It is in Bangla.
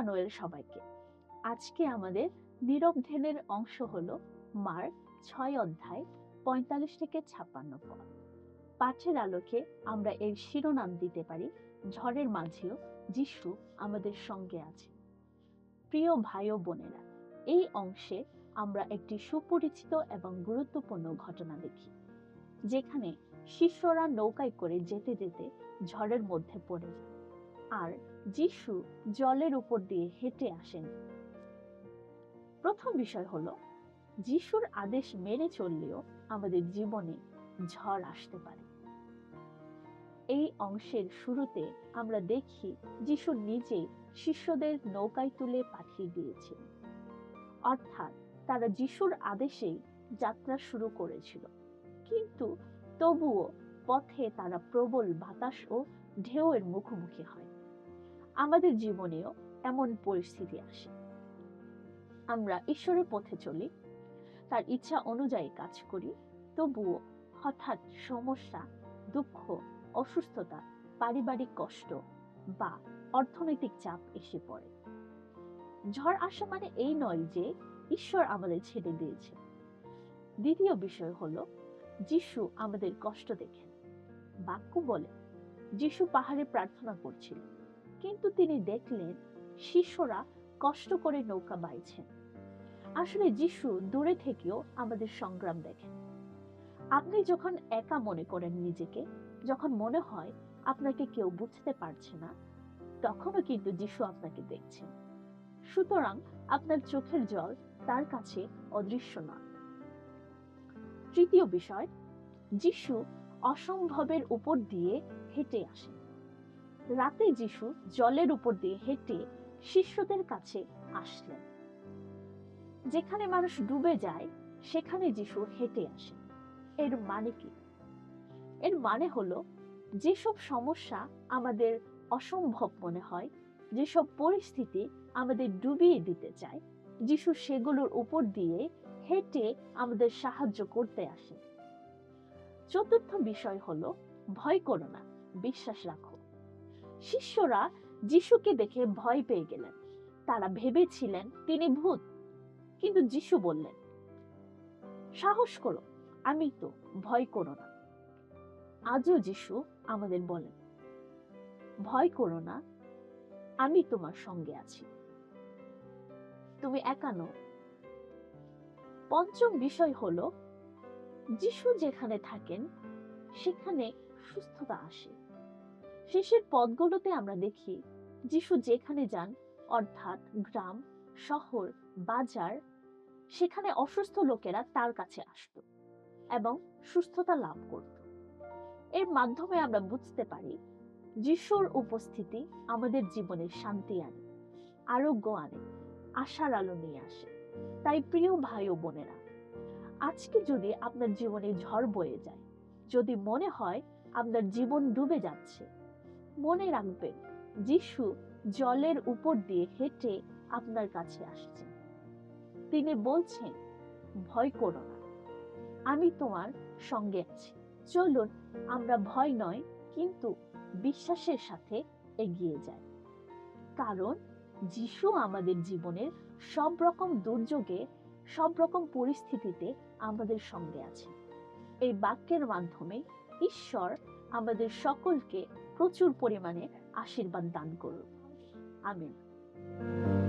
ইম্মানুয়েল সবাইকে। আজকে আমাদের নীরব ধ্যানের অংশ হলো মার্ক ছয় অধ্যায় পঁয়তাল্লিশ থেকে ছাপ্পান্ন পদ। পাঠের আলোকে আমরা এর শিরোনাম দিতে পারি, ঝড়ের মাঝেও যিশু আমাদের সঙ্গে আছে। প্রিয় ভাই ও বোনেরা, এই অংশে আমরা একটি সুপরিচিত এবং গুরুত্বপূর্ণ ঘটনা দেখি, যেখানে শিষ্যরা নৌকায় করে যেতে যেতে ঝড়ের মধ্যে পড়ে যায়। আর যিশু জলের উপর দিয়ে হেঁটে আসেন। প্রথম বিষয় হলো, যিশুর আদেশ মেনে চললেও আমাদের জীবনে ঝড় আসতে পারে। এই অংশের শুরুতে আমরা দেখি যিশু নিজে শিষ্যদের নৌকায় তুলে পাঠিয়ে দিয়েছিলেন অর্থাৎ তারা যিশুর আদেশেই যাত্রা শুরু করেছিল। কিন্তু তবুও পথে তারা প্রবল বাতাস ও ঢেউয়ের মুখোমুখি হয়। আমাদের জীবনেও এমন পরিস্থিতি আসে। আমরা ঈশ্বরের পথে চলি, তার ইচ্ছা অনুযায়ী কাজ করি, তবুও হঠাৎ সমস্যা, দুঃখ, অসুস্থতা, পারিবারিক কষ্ট বা অর্থনৈতিক চাপ এসে পড়ে। ঝড় আসা মানে এই নয় যে ঈশ্বর আমাদের ছেড়ে দিয়েছে। দ্বিতীয় বিষয় হলো, যিশু আমাদের কষ্ট দেখেন। বাক্য বলে, যিশু পাহাড়ে প্রার্থনা করছিলেন। কিন্তু তিনি দেখলেন শিষ্যরা কষ্ট করে নৌকা বাইছেন। আসলে যিশু দূরে থেকেও আমাদের সংগ্রাম দেখেন। আপনি যখন একা মনে করেন নিজেকে, যখন মনে হয় আপনাকে কেউ বুঝতে পারছে না, তখনও কিন্তু যিশু আপনাকে দেখছেন। সুতরাং আপনার চোখের জল তার কাছে অদৃশ্য নয় তৃতীয় বিষয়, যিশু অসম্ভবের উপর দিয়ে হেঁটে আসেন। রাতে যিশু জলের উপর দিয়ে হেঁটে শিষ্যদের কাছে আসলেন। যেখানে মানুষ ডুবে যায়, সেখানে যিশু হেঁটে আসেন এর মানে কি? এর মানে হলো, যেসব সমস্যা আমাদের অসম্ভব মনে হয়, যেসব পরিস্থিতি আমাদের ডুবিয়ে দিতে চায়, যিশু সেগুলোর উপর দিয়ে হেঁটে আমাদের সাহায্য করতে আসে। চতুর্থ বিষয় হলো, ভয় করো না, বিশ্বাস রাখো। শিষ্যরা যিশুকে দেখে ভয় পেয়ে গেলেন। তারা ভেবেছিলেন তিনি ভূত। কিন্তু যিশু বললেন, সাহস করো, আমি তো ভয় করো না। আজও যিশু আমাদের বলেন, ভয় করো না, আমি তোমার সঙ্গে আছি। তুমি একা নও। পঞ্চম বিষয় হলো, যিশু যেখানে থাকেন, সেখানে সুস্থতা আসে। শেষের পদগুলোতে আমরা দেখি, যিশু যেখানে যান, অর্থাৎ গ্রাম, শহর, বাজার, সেখানে অসুস্থ লোকেরা তার কাছে আসত এবং সুস্থতা লাভ করত। এর মাধ্যমে আমরা বুঝতে পারি, যিশুর উপস্থিতি আমাদের জীবনে শান্তি আনে, আরোগ্য আনে, আশার আলো নিয়ে আসে। তাই প্রিয় ভাই ও বোনেরা, আজকে যদি আপনার জীবনে ঝড় বয়ে যায়, যদি মনে হয় আপনার জীবন ডুবে যাচ্ছে মনে রাখবেন যিশু জলের উপর দিয়ে হেঁটে আপনার কাছে আসছেন তিনি বলছেন, ভয় করো না, আমি তোমার সঙ্গে আছি। চলুন, আমরা ভয় নয়, কিন্তু বিশ্বাসের সাথে এগিয়ে যাই। কারণ যিশু আমাদের জীবনের সব রকম দুর্যোগে, সব রকম পরিস্থিতিতে আমাদের সঙ্গে আছে এই বাক্যের মাধ্যমে ঈশ্বর আমাদের সকলকে প্রচুর পরিমাণে আশীর্বাদ দান করুন। আমিন।